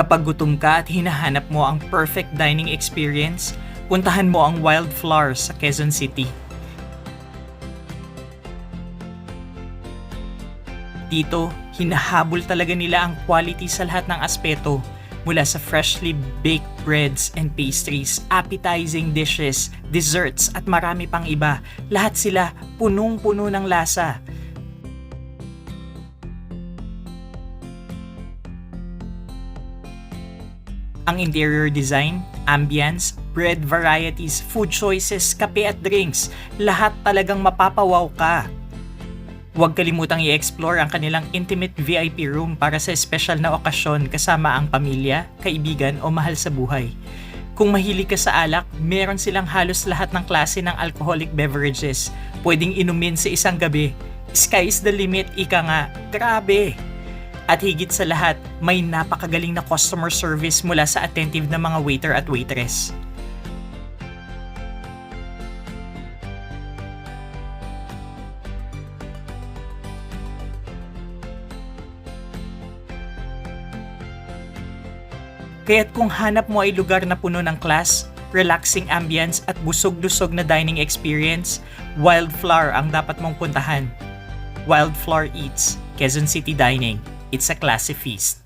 Kapag gutom ka at hinahanap mo ang perfect dining experience, puntahan mo ang Wildflower sa Quezon City. Dito, hinahabol talaga nila ang quality sa lahat ng aspeto. Mula sa freshly baked breads and pastries, appetizing dishes, desserts at marami pang iba. Lahat sila punong-puno ng lasa. Ang interior design, ambience, bread varieties, food choices, kape at drinks, lahat talagang mapapawaw ka. Huwag kalimutang i-explore ang kanilang intimate VIP room para sa espesyal na okasyon kasama ang pamilya, kaibigan o mahal sa buhay. Kung mahilig ka sa alak, meron silang halos lahat ng klase ng alcoholic beverages. Pwedeng inumin sa isang gabi. Sky is the limit, ika nga. Grabe! At higit sa lahat, may napakagaling na customer service mula sa attentive na mga waiter at waitress. Kaya't kung hanap mo ay lugar na puno ng class, relaxing ambience at busog-lusog na dining experience, Wildflower ang dapat mong puntahan. Wildflower Eats, Quezon City Dining. It's a classy feast.